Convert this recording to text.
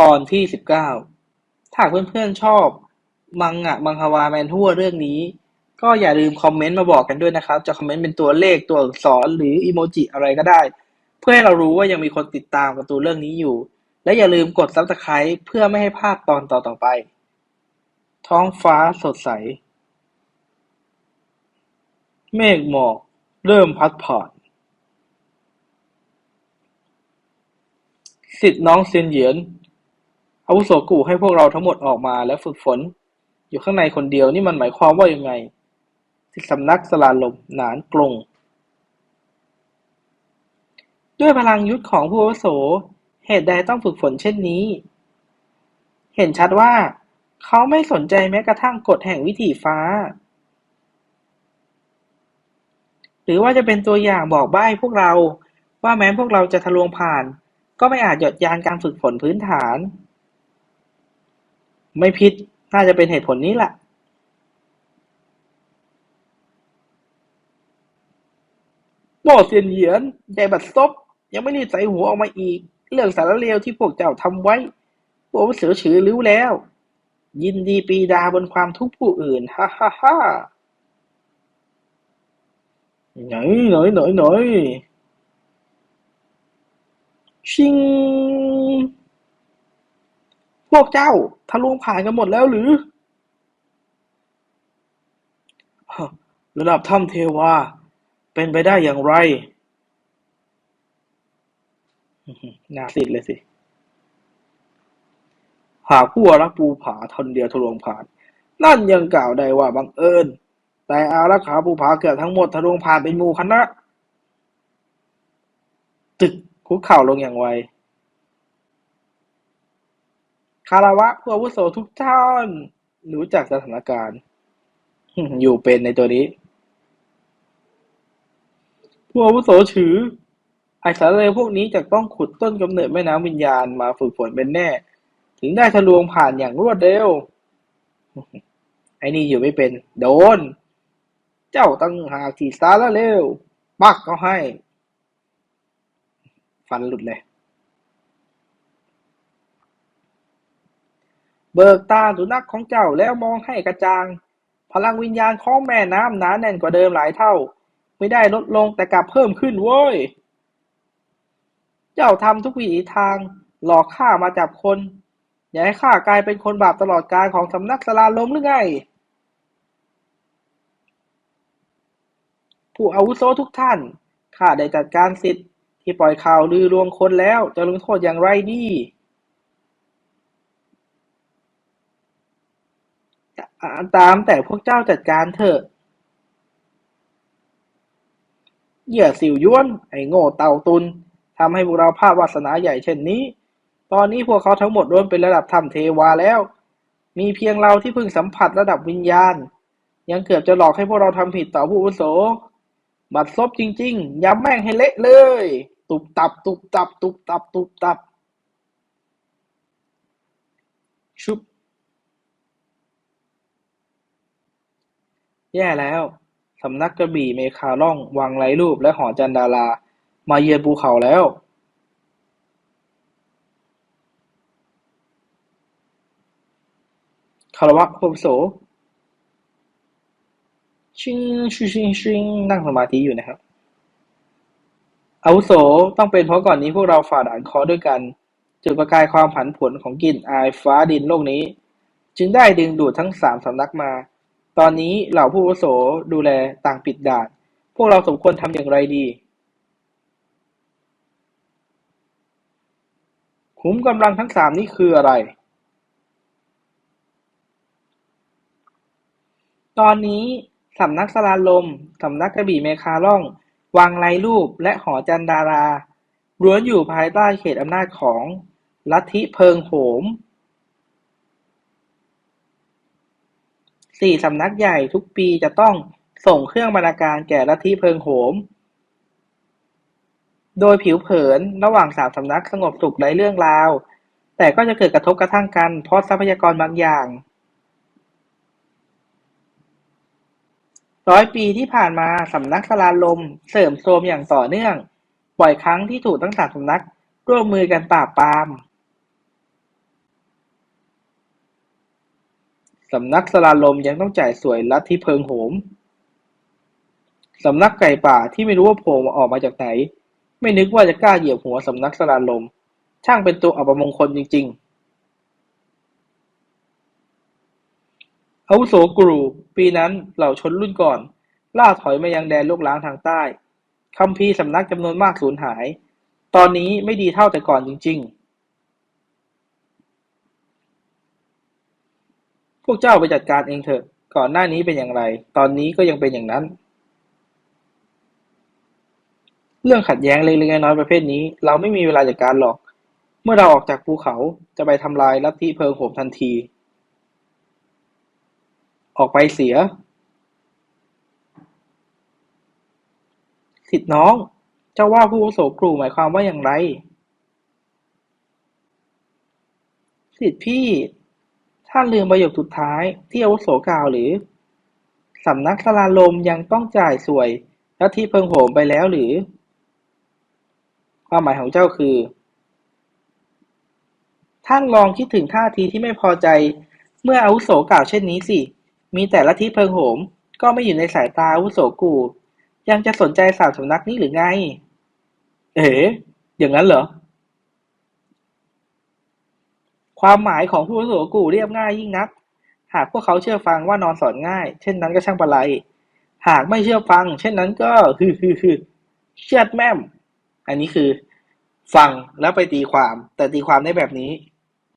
ตอนที่สิบเก้า ถ้าเพื่อนๆชอบมังงะมังฮวาแมนทั่วเรื่องนี้ ก็อย่าลืมคอมเมนต์มาบอกกันด้วยนะครับ จะคอมเมนต์เป็นตัวเลขตัวอักษรหรืออีโมจิอะไรก็ได้ เพื่อให้เรารู้ว่ายังมีคนติดตามการ์ตูนเรื่องนี้อยู่ และอย่าลืมกดซับสไคร b ์เพื่อไม่ให้พลาดตอนต่อๆไป ท้องฟ้าสดใส เมฆหมอก เริ่มพัดผ่านสิทธิ์น้องเซียนเหยียน อาวุโสกู่ให้พวกเราทั้งหมดออกมาและฝึกฝน อยู่ข้างในคนเดียวนี่มันหมายความว่ายังไงสิสำนักสลาลมหนานกลง ด้วยพลังยุทธของผู้อาวุโส เหตุใดต้องฝึกฝนเช่นนี้ เห็นชัดว่า เขาไม่สนใจแม้กระทั่งกฎแห่งวิถีฟ้า หรือว่าจะเป็นตัวอย่างบอกใบ้พวกเราว่าแม้พวกเราจะทะลวงผ่าน ก็ไม่อาจหยดยานการฝึกฝนพื้นฐาน ไม่ผิด น่าจะเป็นเหตุผลนี้แหละโม่เซียนเหยียนใหญ่บัดซบ ยังไม่รีบใส่หัวออกมาอีก เรื่องสารเลวที่พวกเจ้าทำไว้ พวกเสือฉือรู้แล้ว ยินดีปีดาบนความทุกข์ผู้อื่น ฮ่าฮ่าฮ่าหน่อยหน่อยหน่อยหน่อยชิง พวกเจ้าทะลวงผ่านกันหมดแล้วหรือ ระดับถ้ำเทวา เป็นไปได้อย่างไรน่าสิทธิ์เลยสิ หากผู้รักภูผาทนเดียวทะลวงผ่าน นั่นยังกล่าวได้ว่าบังเอิญ แต่อารักขาภูผาเกือบทั้งหมดทะลวงผ่านเป็นหมู่คณะตึกคุกเข่าลงอย่างไว คารวะผู้อาวุโสทุกท่านรู้จักสถานการณ์ อยู่เป็นในตัวนี้ผู้อาวุโสถือ ไอสารเลวพวกนี้จะต้องขุดต้นกำเนิดแม่น้ำวิญญาณมาฝึกฝนเป็นแน่ ถึงได้ทะลวงผ่านอย่างรวดเร็ว ไอ้นี่อยู่ไม่เป็น โดน เจ้าตั้งหากที่สารเลวปักเขาให้ ฟันหลุดเลย เบิกตาสุนัขของเจ้าแล้วมองให้กระจ่าง พลังวิญญาณของแม่น้ำหนาแน่นกว่าเดิมหลายเท่า ไม่ได้ลดลงแต่กลับเพิ่มขึ้นเว้ย เจ้าทำทุกวิถีทาง หลอกข้ามาจับคน อย่าให้ข้ากลายเป็นคนบาปตลอดกาลของสำนักสลาลมหรือไง ผู้อาวุโสทุกท่านข้าได้จัดการสิทธิ์ที่ปล่อยข่าวลือลวงคนแล้วจะลงโทษอย่างไรดี อ่า ตามแต่พวกเจ้าจัดการเถอะ เหยี่ยสิวย้วน ไอ้โง่เต่าตุนทำให้พวกเราพลาดวาสนาใหญ่เช่นนี้ ตอนนี้พวกเขาทั้งหมดล้วนเป็นระดับธรรมเทวาแล้ว มีเพียงเราที่เพิ่งสัมผัสระดับวิญญาณ ยังเกือบจะหลอกให้พวกเราทำผิดต่อผู้อุโส บัดซบจริง ๆย้ำแม่งให้เละเลย ตุบตับ ตุบตับ ตุบตับ ตุบตับชุบ แย่แล้ว สำนักกระบี่เมคาล่อง วังไร้รูป และหอจันดารา มาเยือนภูเขาแล้วคารวะผู้โสชิงชิงชิงชิงนั่งสมาธิอยู่นะครับอาวุโสต้องเป็นเพราะก่อนนี้พวกเราฝ่าด่านคอด้วยกัน จุดประกายความผันผวนของกลิ่นอายฟ้าดินโลกนี้ จึงได้ดึงดูดทั้งสามสำนักมา ตอนนี้เหล่าผู้อาวุโสดูแลต่างปิดด่าน พวกเราสมควรทำอย่างไรดีขุมกำลังทั้งสามนี่คืออะไร ตอนนี้สำนักสลาลม สำนักกระบี่เมคาล่อง วังไรรูป และหอจันดาราล้วนอยู่ภายใต้เขตอำนาจของลัทธิเพิงโหม สี่สำนักใหญ่ทุกปีจะต้องส่งเครื่องบรรณาการแก่ลัทธิเพิงโหม โดยผิวเผินระหว่างสามสำนักสงบสุขไร้เรื่องราว แต่ก็จะเกิดกระทบกระทั่งกันเพราะทรัพยากรบางอย่าง ร้อยปีที่ผ่านมาสำนักสลาลม เสริมโทรมอย่างต่อเนื่อง บ่อยครั้งที่ถูกทั้งสามสำนักร่วมมือกันปราบปราม สำนักสลาลมยังต้องจ่ายสวยลัทธิเพิงโหม สำนักไก่ป่าที่ไม่รู้ว่าโผล่ออกมาจากไหน ไม่นึกว่าจะกล้าเหยียบหัวสำนักสลาลม ช่างเป็นตัวอัปมงคลจริง ๆ อาวุโสกรูปีนั้นเหล่าชนรุ่นก่อน ล่าถอยมายังแดนโลกล้างทางใต้คัมภีสำนักจำนวนมากสูญหาย ตอนนี้ไม่ดีเท่าแต่ก่อนจริง ๆ พวกเจ้าไปจัดการเองเถอะ ก่อนหน้านี้เป็นอย่างไร ตอนนี้ก็ยังเป็นอย่างนั้น เรื่องขัดแย้งเล็กๆน้อยๆประเภทนี้ เราไม่มีเวลาจัดการหรอก เมื่อเราออกจากภูเขาจะไปทำลายลัทธิเพลิงโหมทันที ออกไปเสียสิทธิน้อง เจ้าว่าผู้อาวุโสกรูหมายความว่าอย่างไร สิทธิพี่ ท่านลืมประโยคสุดท้ายที่อาวุโสกล่าวหรือ สำนักสลาลมยังต้องจ่ายสวยลัทธิเพิงโหมไปแล้วหรือ ความหมายของเจ้าคือ ท่านลองคิดถึงท่าทีที่ไม่พอใจ เมื่ออาวุโสกล่าวเช่นนี้สิ มีแต่ลัทธิเพิงโหม ก็ไม่อยู่ในสายตาอาวุโสกู ยังจะสนใจสามสำนักนี้หรือไง เอ๋อย่างนั้นเหรอ ความหมายของผู้อาวุโสกูเรียบง่ายยิ่งนัก หากพวกเขาเชื่อฟังว่านอนสอนง่าย เช่นนั้นก็ช่างประไรหากไม่เชื่อฟัง เช่นนั้นก็ฮือฮือฮือเชือดแม่ม อันนี้คือ ฟังแล้วไปตีความ แต่ตีความได้แบบนี้